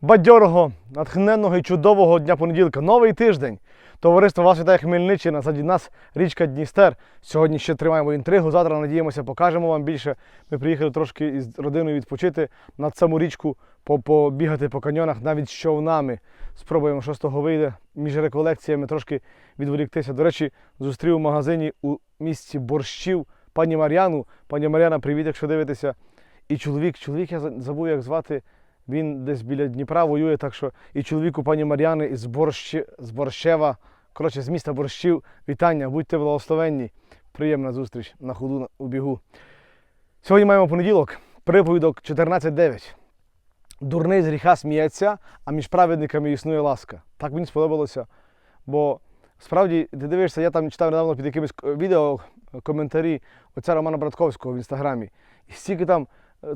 бадьорого, натхненного і чудового дня понеділка. Новий тиждень. Товариство вас вітає Хмельниччина. Заді нас річка Дністер. Сьогодні ще тримаємо інтригу. Завтра надіємося, покажемо вам більше. Ми приїхали трошки із родиною відпочити над саму річку, побігати по каньйонах, навіть з човнами. Спробуємо, що з того вийде. Між реколекціями трошки відволіктися. До речі, зустрів у магазині у місті борщів пані Мар'яну. Пані Мар'яна, привіт, якщо дивитеся. І чоловік, чоловік я забув, як звати. Він десь біля Дніпра воює, так що і чоловіку пані Мар'яни із Борщ... з Борщева, коротше, з міста Борщів. Вітання, будьте благословенні. Приємна зустріч на ходу у бігу. Сьогодні маємо понеділок, приповідок 14.9. Дурний з гріха сміється, а між праведниками існує ласка. Так мені сподобалося. Бо справді, ти дивишся, я там читав недавно під якимось відео е, коментарі отця Романа Братковського в інстаграмі. І стільки там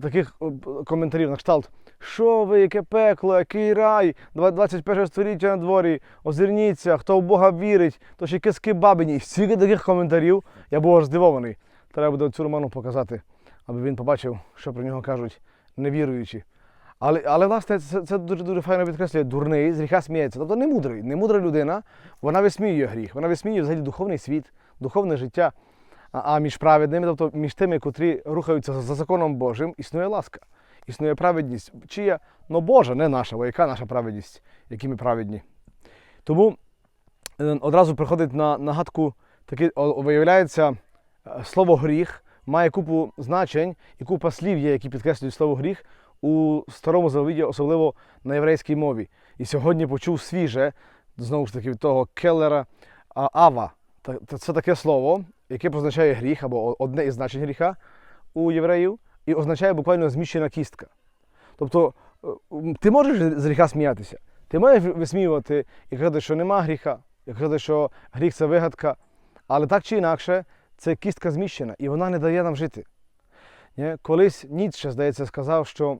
таких е, коментарів на кшталт. Що ви, яке пекло, який рай, 21 століття на дворі, озирніться, хто в Бога вірить, то ще киски бабині. І стільки таких коментарів, я був аж здивований. Треба буде цю Роману показати, аби він побачив, що про нього кажуть невіруючі. Але, але власне, це, це дуже дуже файно підкреслює. Дурний з гріха сміється. Тобто не мудрий. Не мудра людина, вона висміює гріх, вона висміює взагалі духовний світ, духовне життя. А, між праведними, тобто між тими, котрі рухаються за, за законом Божим, існує ласка, існує праведність. Чия? Ну Божа, не наша, бо яка наша праведність, які ми праведні. Тому е, одразу приходить на нагадку таке, виявляється, е, слово гріх має купу значень і купа слів є, які підкреслюють слово гріх у старому заповіті, особливо на єврейській мові. І сьогодні почув свіже, знову ж таки, від того келера ава. Це таке слово, яке позначає гріх або одне із значень гріха у євреїв, і означає буквально зміщена кістка. Тобто е, ти можеш з гріха сміятися, ти можеш висміювати і казати, що нема гріха, і казати, що гріх це вигадка, але так чи інакше, це кістка зміщена, і вона не дає нам жити. Колись Ніцше, здається, сказав, що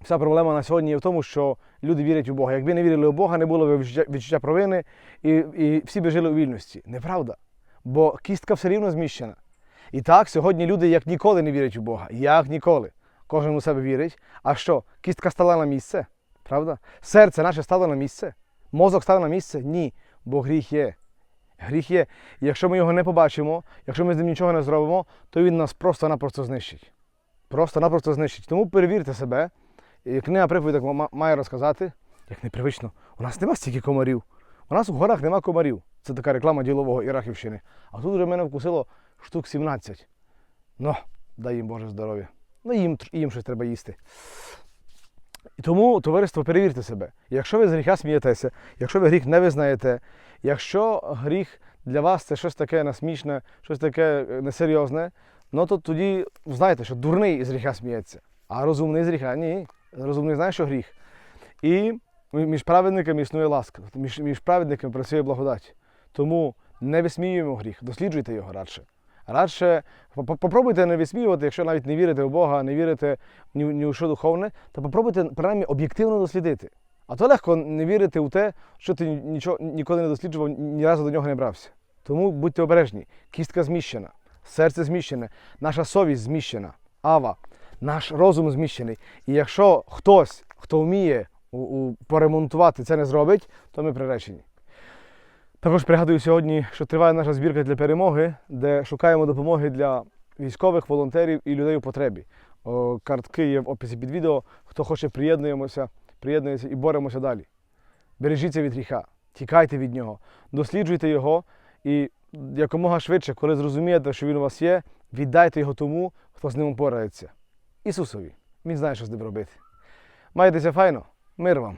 вся проблема на сьогодні є в тому, що люди вірять у Бога. Якби не вірили у Бога, не було б відчуття, провини, і, і всі б жили у вільності. Неправда. Бо кістка все рівно зміщена. І так, сьогодні люди як ніколи не вірять у Бога. Як ніколи. Кожен у себе вірить. А що? Кістка стала на місце? Правда? Серце наше стало на місце? Мозок став на місце? Ні. Бо гріх є. Гріх є. Якщо ми його не побачимо, якщо ми з ним нічого не зробимо, то він нас просто-напросто знищить. Просто-напросто знищить. Тому перевірте себе. І книга приповідок ма- має розказати, як непривично, у нас нема стільки комарів. У нас у горах нема комарів. Це така реклама ділового і Рахівщини. А тут вже мене вкусило штук 17. Ну, дай їм Боже здоров'я. Ну, їм, їм щось треба їсти. І тому, товариство, перевірте себе. Якщо ви з гріха смієтеся, якщо ви гріх не визнаєте, якщо гріх для вас це щось таке насмішне, щось таке е, несерйозне, ну то тоді знаєте, що дурний із гріха сміється, а розумний з гріха ні. Розумний знає, що гріх. І між праведниками існує ласка, між, між праведниками працює благодать. Тому не висміюємо гріх, досліджуйте його радше. Радше по- по- попробуйте не висміювати, якщо навіть не вірите в Бога, не вірите ні, ні у що духовне, то попробуйте принаймні об'єктивно дослідити. А то легко не вірити у те, що ти нічого ніколи не досліджував, ні разу до нього не брався. Тому будьте обережні. Кістка зміщена, серце зміщене, наша совість зміщена, ава, наш розум зміщений. І якщо хтось, хто вміє у, у, поремонтувати це не зробить, то ми приречені. Також пригадую сьогодні, що триває наша збірка для перемоги, де шукаємо допомоги для військових, волонтерів і людей у потребі. О, картки є в описі під відео. Хто хоче, приєднуємося, приєднується і боремося далі. Бережіться від гріха, тікайте від нього, досліджуйте його і якомога швидше, коли зрозумієте, що він у вас є, віддайте його тому, хто з ним порається. Ісусові. Він знає, що з ним робити. Майтеся файно, мир вам!